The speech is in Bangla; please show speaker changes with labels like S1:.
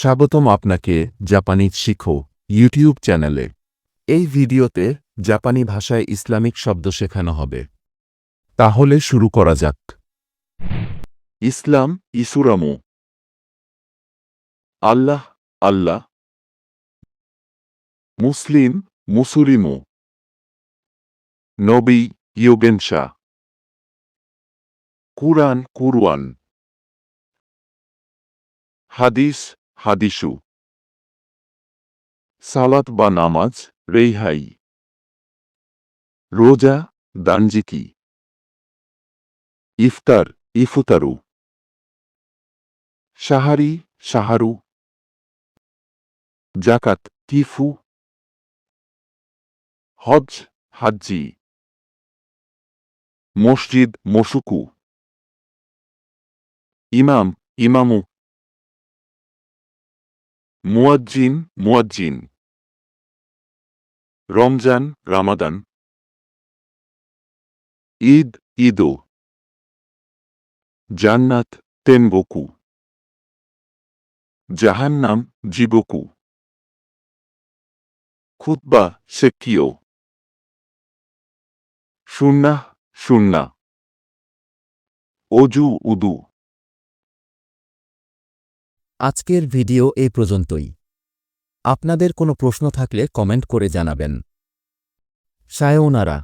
S1: স্বাগতম আপনাকে জাপানি শিখো ইউটিউব চ্যানেলে। এই ভিডিওতে জাপানি ভাষায় ইসলামিক শব্দ শেখানো হবে। তাহলে শুরু করা যাক। ইসলাম ইসুরামু। আল্লাহ আল্লাহ। মুসলিম, মুসুরিমু। নবী, ইয়োগেনশা। কুরআন কুরওয়ান হাদিস হাদিসু। সালাত বা নামাজ, রেইহাই। রোজা, দানজিকি। ইফতার, ইফুতারু। সাহারি সাহারু জাকাত তিফু। হজ হাজ্জি। মসজিদ, মসুকু। ইমাম, ইমামু। মুয়াজ্জিন মুয়াজ্জিন। রমজান, রামাদান। ঈদ ঈদো জান্নাত, তেনবকু। জাহান্নাম, জিবকু। খুতবা শেকিও সুন্নাহ সুন্না অজু উদু।
S2: আজকের ভিডিও এ পর্যন্তই। আপনাদের কোনো প্রশ্ন থাকলে কমেন্ট করে জানাবেন। সায়োনারা